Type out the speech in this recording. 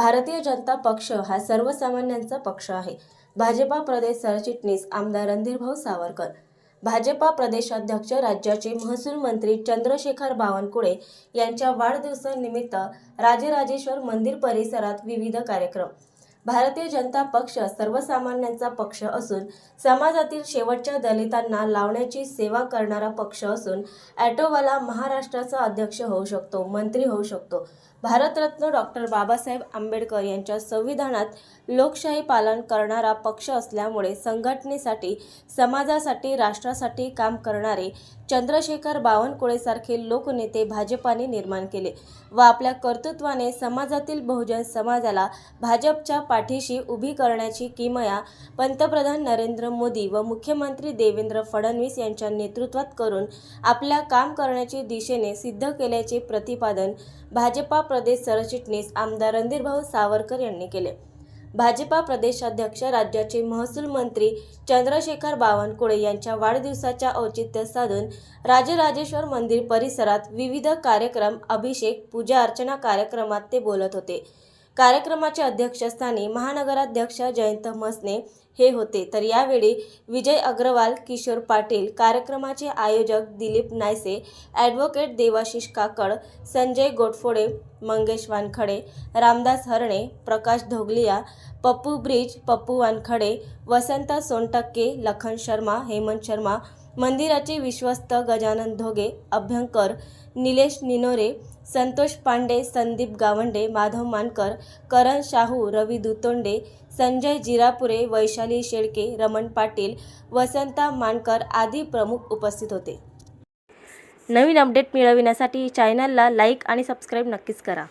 भारतीय जनता पक्ष हा सर्वसामान्यांचा पक्ष आहे. भाजपा प्रदेश सरचिटणीस आमदार रणधीरभाऊ सावरकर भाजपा प्रदेशाध्यक्ष राज्याचे महसूल मंत्री चंद्रशेखर बावनकुळे यांच्या वाढदिवसानिमित्त राजराजेश्वर मंदिर परिसरात विविध कार्यक्रम भारतीय जनता पक्ष सर्वसामान्यांचा पक्ष असून समाजातील शेवटच्या दलितांना लावण्याची सेवा करणारा पक्ष असून ॲटोवाला महाराष्ट्राचा अध्यक्ष होऊ शकतो मंत्री होऊ शकतो. भारतरत्न डॉक्टर बाबासाहेब आंबेडकर यांच्या संविधानात लोकशाही पालन करणारा पक्ष असल्यामुळे संघटनेसाठी समाजासाठी राष्ट्रासाठी काम करणारे चंद्रशेखर बावनकुळेसारखे लोकनेते भाजपाने निर्माण केले व आपल्या कर्तृत्वाने समाजातील बहुजन समाजाला भाजपच्या पाठीशी उभी करण्याची किमया पंतप्रधान नरेंद्र मोदी व मुख्यमंत्री देवेंद्र फडणवीस यांच्या नेतृत्वात करून आपल्या काम करण्याची दिशेने सिद्ध केल्याचे प्रतिपादन भाजपा प्रदेश सरचिटणीस आमदार रणधीरभाऊ सावरकर यांनी केले. भाजपा प्रदेशाध्यक्ष राज्याचे महसूल मंत्री चंद्रशेखर बावनकुळे यांच्या वाढदिवसाच्या औचित्य साधून राजराजेश्वर मंदिर परिसरात विविध कार्यक्रम अभिषेक पूजा अर्चना कार्यक्रमात ते बोलत होते. कार्यक्रमाच्या अध्यक्षस्थानी महानगराध्यक्ष जयंत मसने हे होते. तर यावेळी विजय अग्रवाल किशोर पाटील कार्यक्रमाचे आयोजक दिलीप नायसे ॲडव्होकेट देवाशिष काकड संजय गोटफोडे मंगेश वानखडे रामदास हरणे प्रकाश धोगलिया पप्पू ब्रिज पप्पू वानखडे वसंत सोनटक्के लखन शर्मा हेमंत शर्मा मंदिराचे विश्वस्त गजानन धोगे अभ्यंकर निलेश निनोरे संतोष पांडे संदीप गावंडे माधव मानकर करण शाहू रवी दुतोंडे संजय जिरापुरे वैशाली शेळके रमण पाटील वसंता मानकर आदी प्रमुख उपस्थित होते. नवीन अपडेट मिळविण्यासाठी चॅनलला लाईक आणि सबस्क्राईब नक्कीच करा.